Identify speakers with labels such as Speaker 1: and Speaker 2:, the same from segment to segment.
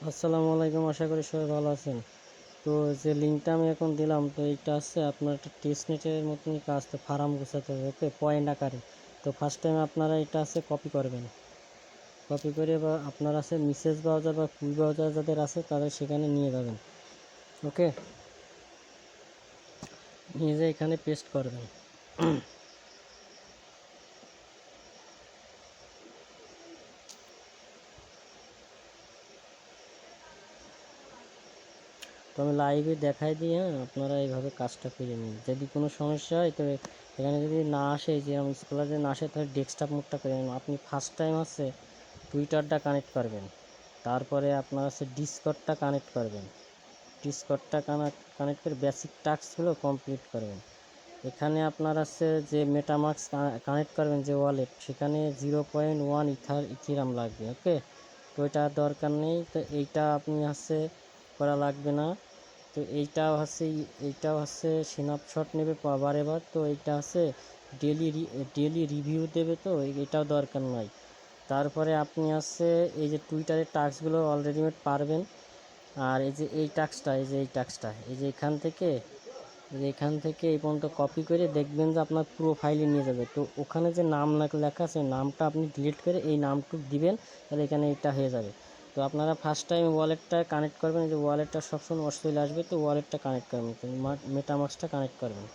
Speaker 1: আসসালামু আলাইকুম, আশা করি সবাই ভালো আছেন। তো যে লিঙ্কটা আমি এখন দিলাম, তো এইটা আছে আপনার একটা টেস্ট নেটের মতনই কাজ, তো ফার্ম গোছাতে হবে, ওকে পয়েন্ট আকারে। তো ফার্স্ট টাইম আপনারা এটা আছে কপি করবেন। কপি করে বা আপনার আছে মিসেস ব্রাউজার বা ফুল ব্রাউজার যাদের আছে তাদের সেখানে নিয়ে যাবেন। ওকে? নিয়ে যেয়ে এখানে পেস্ট করবেন। তো আমি লাইভে দেখাই দিই হ্যাঁ আপনারা এইভাবে কাজটা করে নিন। যদি কোনো সমস্যা হয় তো এখানে যদি না আসে যে আমি স্কলারে না আসে, তাহলে ডেস্কটপ মুখটা করে নিন। আপনি ফার্স্ট টাইম আছে টুইটারটা কানেক্ট করবেন। তারপরে আপনার আছে ডিসকটটা কানেক্ট করবেন। ডিসকটটা কানেক্ট কানেক্ট করে বেসিক টাস্কগুলো কমপ্লিট করবেন। এখানে আপনার আছে যে মেটামার্কস কানেক্ট করবেন যে ওয়ালেট সেখানে zero point one ether ethereum লাগবে ওকে তো এটা দরকার নেই। তো এইটা আপনি আছে করা লাগবে না। তো এইটাও হচ্ছে এইটাও হচ্ছে স্ন্যাপশট নেবে বারে বার তো এইটা হচ্ছে ডেলি ডেলি রিভিউ দেবে তো এটাও দরকার নাই। তারপরে আপনি আছে এই যে টুইটারের টাস্কগুলো অলরেডি পারবেন। আর এই যে এই টাস্কটা এই যে এই টাস্কটা এই যে এখান থেকে এখান থেকে এই পর্যন্ত কপি করে দেখবেন যে আপনার পুরো ফাইলে নিয়ে যাবে। তো ওখানে যে নাম লেখা আছে, নামটা আপনি ডিলিট করে এই নামটুকু দিবেন, তাহলে এখানে এটা হয়ে যাবে। তো আপনারা ফার্স্ট টাইম ওয়ালেটটা কানেক্ট করবেন যে ওয়ালেটটা সবসময় চলে আসবে, তো ওয়ালেটটা কানেক্ট করবেন তো মেটামাক্সটা কানেক্ট করবেন।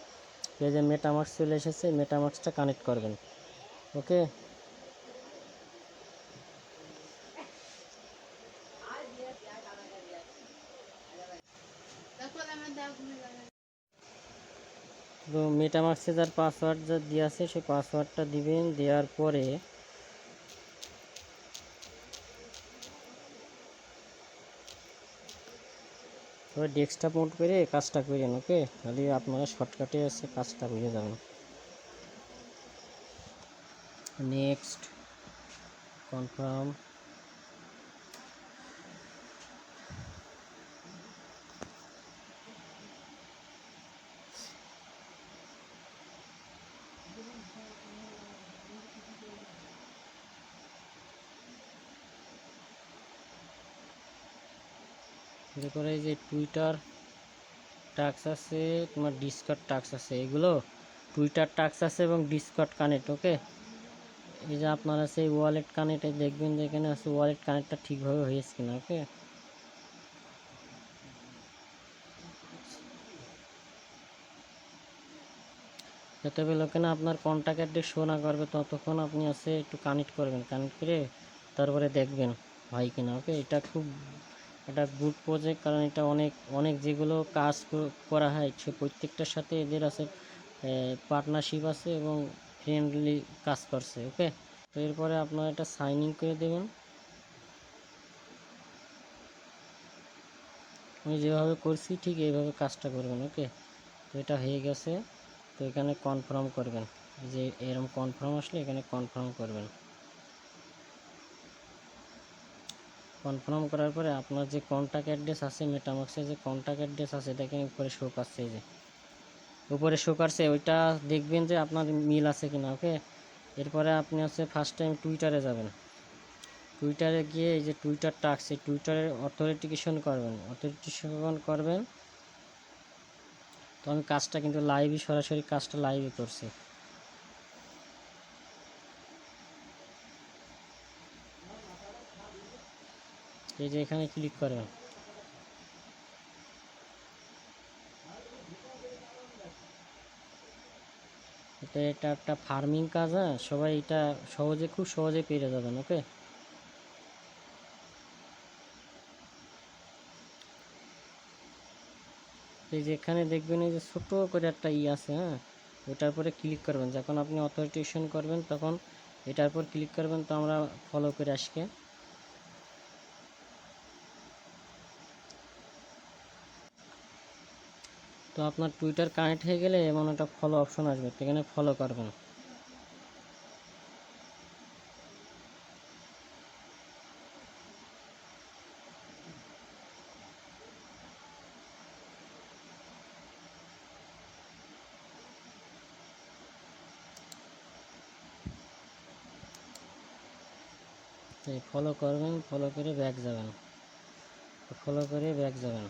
Speaker 1: এই যে মেটামাক্স চলে এসেছে মেটামাক্সটা কানেক্ট করবেন। ওকে তো মেটামাক্সে যার পাসওয়ার্ড যা দেওয়া আছে, সেই পাসওয়ার্ডটা দিবেন, দেওয়ার পরে তবে ডেস্কটপ মোড করে কাজটা করেন ওকে? তাহলে আপনারা শর্টকাটে আছে কাজটা বুঝে যাবেন নেক্সট, কনফার্ম। এরপরে এই যে টুইটার টাক্স আছে, তোমার ডিসকট টাক্স আছে, এগুলো টুইটার টাক্স আছে এবং ডিসকট কানেক্ট ওকে এই যে আপনার আছে ওয়ালেট কানেক্টে দেখবেন যে এখানে আছে ওয়ালেট কানেক্টটা ঠিকভাবে হয়েছে কিনা ওকে যতবেলে ওখানে আপনার কন্ট্যাক্ট অ্যাড্রেস শো না করবে, ততক্ষণ আপনি আছে একটু কানেক্ট করবেন কানেক্ট করে তারপরে দেখবেন হয় কিনা ওকে এটা খুব এটা গুড প্রজেক্ট কারণ এটা অনেক অনেক যেগুলো কাজ করা হয়, সে প্রত্যেকটার সাথে এদের আছে পার্টনারশিপ আছে এবং ফ্রেন্ডলি কাজ করছে ওকে তো এরপরে আপনারা এটা সাইন ইন করে দেবেন। আমি যেভাবে করছি, ঠিক এইভাবে কাজটা করবেন ওকে তো এটা হয়ে গেছে, তো এখানে কনফার্ম করবেন, যে এরকম কনফার্ম আসলে এখানে কনফার্ম করবেন। কনফার্ম করার পরে আপনার যে কন্ট্যাক্ট অ্যাড্রেস আছে মেটামাক্সে যে কন্ট্যাক্ট অ্যাড্রেস আছে, দেখেন উপরে শো করছে যে। উপরে শো করছে, ওইটা দেখবেন যে আপনার মিল আছে কিনা ওকে এরপরে আপনি হচ্ছে ফার্স্ট টাইম টুইটারে যাবেন। টুইটারে গিয়ে এই যে টুইটার টাক্স এই টুইটারের অথরিটিকেশন করবেন। অথরিটিকেশন করবেন। তো আমি কাজটা কিন্তু লাইভই সরাসরি কাজটা লাইভই করছি। এই যে এখানে ক্লিক করবেন এটা এটা একটা ফার্মিং কাজ হ্যাঁ? সবাই এটা সহজে, খুব সহজে পেরে যাবেন, ওকে? এই যে এখানে দেখবেন এই যে ছোট করে একটা ই আছে হ্যাঁ? ওটার পরে ক্লিক করবেন। যখন আপনি অথরিটেশন করবেন, তখন এটার পর ক্লিক করবেন, তো আমরা ফলো করে আসকে। তো আপনার টুইটার কানেক্ট হয়ে গেলে এমন একটা ফলো অপশন আসবে সেখানে ফলো করবেন। ফলো করবেন ফলো করে ব্যাক যাবেন। ফলো করে ব্যাক যাবেন।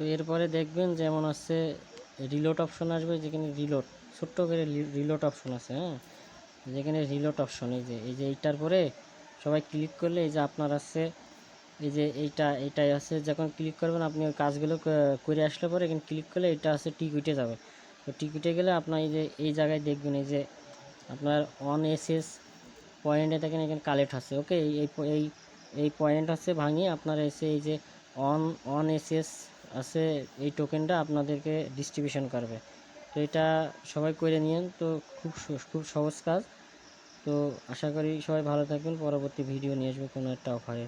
Speaker 1: তো এরপরে দেখবেন যেমন আছে রিলোড অপশন আসবে, যেখানে রিলোড ছোট্ট করে রিলোড অপশন আছে হ্যাঁ? যেখানে রিলোড অপশন এই যে এই যে এইটার পরে সবাই ক্লিক করলে এই যে আপনার আছে, এই যে এইটা, এইটাই আছে, যখন ক্লিক করবেন আপনি ওই কাজগুলো করে আসলে পরে এখানে ক্লিক করলে এটা আছে টিকিটে যাবে। তো টিকিটে গেলে আপনার এই যে, এই জায়গায় দেখবেন এই যে আপনার অন এসএস পয়েন্টে দেখেন এখানে কালেক্ট আছে ওকে এই এই এই এই পয়েন্ট আছে ভাঙিয়ে আপনার এসে এই যে অন অন এসএস আছে এই টোকেনটা আপনাদেরকে ডিস্ট্রিবিউশন করবে। তো এটা সবাই করে নিয়েন, তো খুব খুব সহজ কাজ। তো আশা করি সবাই ভালো থাকবেন, পরবর্তী ভিডিও নিয়ে আসবে কোনো একটা অফারে